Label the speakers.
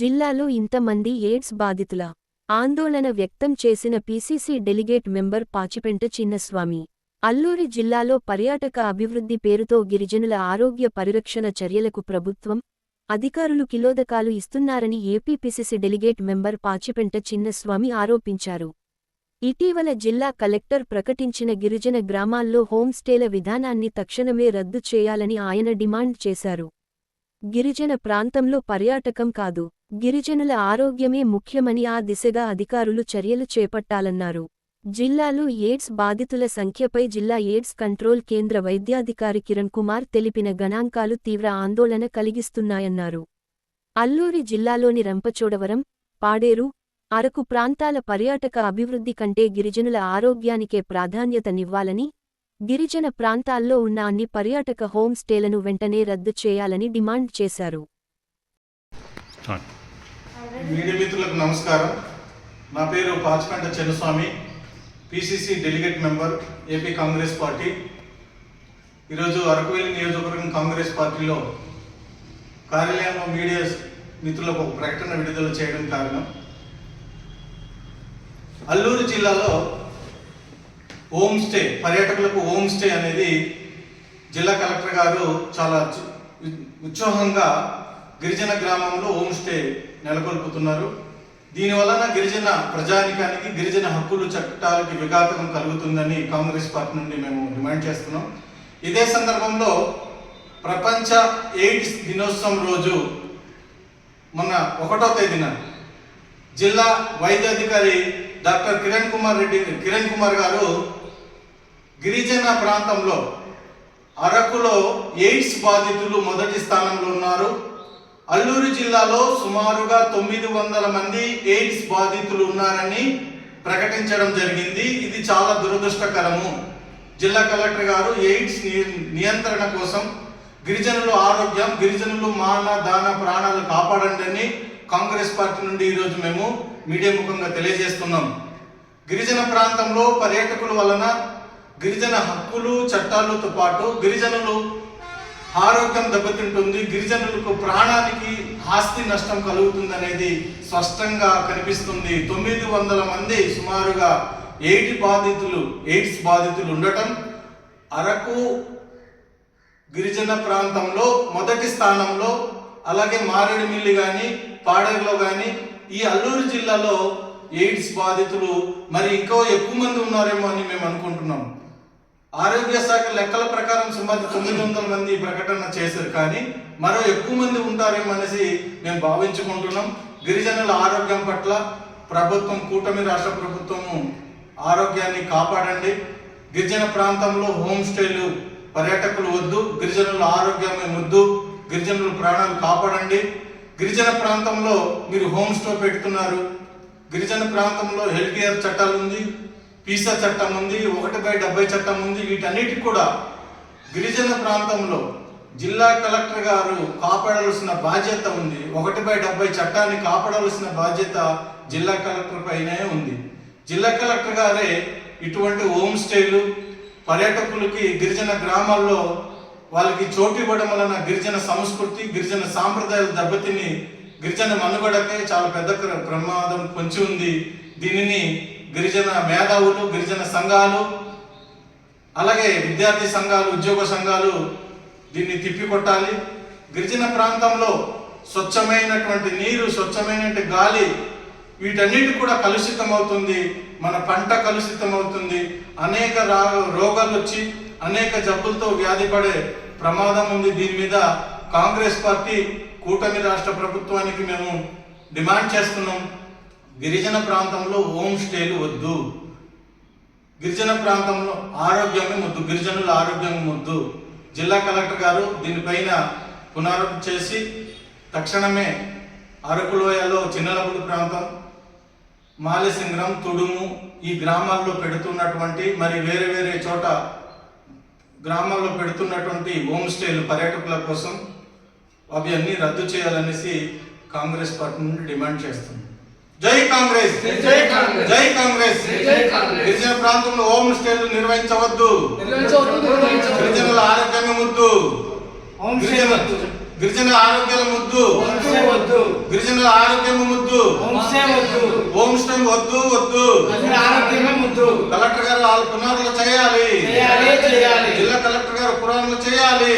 Speaker 1: జిల్లాలో ఇంతమంది ఎయిడ్స్ బాధితుల ఆందోళన వ్యక్తం చేసిన PCC delegate member Pachipenta Chinnaswamy. Alluri జిల్లాలో పర్యాటక అభివృద్ధి పేరుతో గిరిజనుల ఆరోగ్య పరిరక్షణ చర్యలకు ప్రభుత్వం అధికారులు కిలోదకాలు ఇస్తున్నారని APPCC delegate member Pachipenta Chinnaswamy ఆరోపించారు. ఇటీవల జిల్లా కలెక్టర్ ప్రకటించిన గిరిజన గ్రామాల్లో హోంస్టేల విధానాన్ని తక్షణమే రద్దు చేయాలని ఆయన డిమాండ్ చేశారు. గిరిజన ప్రాంతంలో పర్యాటకం కాదు గిరిజనుల ఆరోగ్యమే ముఖ్యమని ఆ దిశగా అధికారులు చర్యలు చేపట్టాలన్నారు. జిల్లాలో ఎయిడ్స్ బాధితుల సంఖ్యపై జిల్లా ఎయిడ్స్ కంట్రోల్ కేంద్ర వైద్యాధికారి కిరణ్ కుమార్ తెలిపిన గణాంకాలు తీవ్ర ఆందోళన కలిగిస్తున్నాయన్నారు. అల్లూరి జిల్లాలోని రంపచోడవరం పాడేరు అరకు ప్రాంతాల పర్యాటక అభివృద్ధి కంటే గిరిజనుల ఆరోగ్యానికే ప్రాధాన్యతనివ్వాలని గిరిజన ప్రాంతాల్లో ఉన్న అన్ని పర్యాటక హోమ్ స్టేలను వెంటనే రద్దు చేయాలని డిమాండ్ చేశారు.
Speaker 2: మీడియా మిత్రులకు నమస్కారం. నా పేరు Pachipenta Chennaswamy PCC delegate member AP Congress party. ఈరోజు అరకువేలి నియోజకవర్గం కాంగ్రెస్ పార్టీలో కార్యాలయంలో మీడియా మిత్రులకు ఒక ప్రకటన విడుదల చేయడం కారణం. అల్లూరు జిల్లాలో హోమ్ స్టే పర్యాటకులకు హోమ్ స్టే అనేది జిల్లా కలెక్టర్ గారు చాలా ఉత్సాహంగా గిరిజన గ్రామంలో హోమ్ స్టే నెలకొల్పుతున్నారు. దీని వలన గిరిజన ప్రజానికానికి గిరిజన హక్కులు చట్టాలకి విఘాతకం కలుగుతుందని కాంగ్రెస్ పార్టీ నుండి మేము డిమాండ్ చేస్తున్నాం. ఇదే సందర్భంలో ప్రపంచ ఎయిడ్స్ దినోత్సవం రోజు మొన్న ఒకటో తేదీన జిల్లా వైద్యాధికారి డాక్టర్ కిరణ్ కుమార్ రెడ్డి కిరణ్ కుమార్ గారు గిరిజన ప్రాంతంలో అరకులో ఎయిడ్స్ బాధితులు మొదటి స్థానంలో ఉన్నారు. అల్లూరు జిల్లాలో సుమారుగా తొమ్మిది వందల మంది ఎయిడ్స్ బాధితులు ఉన్నారని ప్రకటించడం జరిగింది. ఇది చాలా దురదృష్టకరము. జిల్లా కలెక్టర్ గారు ఎయిడ్స్ నియంత్రణ కోసం గిరిజనుల ఆరోగ్యం గిరిజనులు మాన దాన ప్రాణాలు కాపాడండి అని కాంగ్రెస్ పార్టీ నుండి ఈరోజు మేము మీడియా ముఖంగా తెలియజేస్తున్నాం. గిరిజన ప్రాంతంలో పర్యాటకుల వలన గిరిజన హక్కులు చట్టాలతో పాటు గిరిజనులు ఆరోగ్యం దెబ్బతింటుంది గిరిజనులకు ప్రాణానికి ఆస్తి నష్టం కలుగుతుంది అనేది స్పష్టంగా కనిపిస్తుంది. తొమ్మిది వందల మంది సుమారుగా ఎయిడ్స్ బాధితులు ఎయిడ్స్ బాధితులు ఉండటం అరకు గిరిజన ప్రాంతంలో మొదటి స్థానంలో అలాగే మారేడుమిల్లి కానీ పాడేరులో కానీ ఈ అల్లూరు జిల్లాలో ఎయిడ్స్ బాధితులు మరి ఇంకో ఎక్కువ మంది ఉన్నారేమో అని మేము అనుకుంటున్నాం. ఆరోగ్య శాఖ లెక్కల ప్రకారం సుమారు తొమ్మిది వందల మంది ప్రకటన చేశారు. కానీ మరో ఎక్కువ మంది ఉంటారేమో అనేసి మేము భావించుకుంటున్నాం. గిరిజనుల ఆరోగ్యం పట్ల ప్రభుత్వం కూటమి రాష్ట్ర ప్రభుత్వము ఆరోగ్యాన్ని కాపాడండి. గిరిజన ప్రాంతంలో హోమ్ స్టేలు పర్యాటకులు వద్దు గిరిజనుల ఆరోగ్యమే ముద్దు గిరిజనుల ప్రాణాలు కాపాడండి. గిరిజన ప్రాంతంలో మీరు హోమ్ స్టే పెడుతున్నారు. గిరిజన ప్రాంతంలో హెల్త్ కేర్ చట్టాలు ఉంది. పీసా చట్టం ఉంది ఒకటి బై డెబ్బై చట్టం ఉంది వీటన్నిటికి కూడా గిరిజన ప్రాంతంలో జిల్లా కలెక్టర్ గారు కాపాడాల్సిన బాధ్యత ఉంది. ఒకటి బై డెబ్బై చట్టాన్ని కాపాడాల్సిన బాధ్యత జిల్లా కలెక్టర్ పైనే ఉంది. జిల్లా కలెక్టర్ గారే ఇటువంటి హోమ్ స్టేలు పర్యాటకులకి గిరిజన గ్రామాల్లో వాళ్ళకి చోటు ఇవ్వడం వలన గిరిజన సంస్కృతి గిరిజన సాంప్రదాయాలు దెబ్బతిని గిరిజన మనుగడకే చాలా పెద్ద ప్రమాదం పొంచి ఉంది. దీనిని గిరిజన మేధావులు గిరిజన సంఘాలు అలాగే విద్యార్థి సంఘాలు ఉద్యోగ సంఘాలు దీన్ని తిప్పికొట్టాలి. గిరిజన ప్రాంతంలో స్వచ్ఛమైనటువంటి నీరు స్వచ్ఛమైనటువంటి గాలి వీటన్నిటి కూడా కలుషితం అవుతుంది మన పంట కలుషితం అవుతుంది అనేక రా రోగాలు వచ్చి అనేక జబ్బులతో వ్యాధిపడే ప్రమాదం ఉంది. దీని మీద కాంగ్రెస్ పార్టీ కూటమి రాష్ట్ర ప్రభుత్వానికి మేము డిమాండ్ చేస్తున్నాం. గిరిజన ప్రాంతంలో హోమ్ స్టేలు వద్దు. గిరిజన ప్రాంతంలో ఆరోగ్యమే ముద్దు గిరిజనుల ఆరోగ్యం ముద్దు. జిల్లా కలెక్టర్ గారు దీనిపైన పునరుద్ధ చేసి తక్షణమే అరకులోయలో చిన్నలపూడి ప్రాంతం మాలిసింగ్రం తుడుము ఈ గ్రామాల్లో పెడుతున్నటువంటి మరి వేరే వేరే చోట గ్రామాల్లో పెడుతున్నటువంటి హోమ్ స్టేలు పర్యాటకుల కోసం అవి అన్ని రద్దు చేయాలనేసి కాంగ్రెస్ పార్టీ నుండి డిమాండ్ చేస్తుంది. జై కాంగ్రెస్.
Speaker 3: జై కాంగ్రెస్.
Speaker 2: గిరిజన ప్రాంతంలో హోమ్ స్టేలు నిర్వహించవద్దు. గిరిజనుల ఆరోగ్యమే ముద్దు. గిరిజన ఆరోగ్యాల ముద్దు. గిరిజనుల ఆరోగ్యం ముద్దు. హోమ్ స్టే వద్దు వద్దు. కలెక్టర్ గారు వాళ్ళ పునాదులు చేయాలి. జిల్లా కలెక్టర్ గారు
Speaker 3: చేయాలి చేయాలి.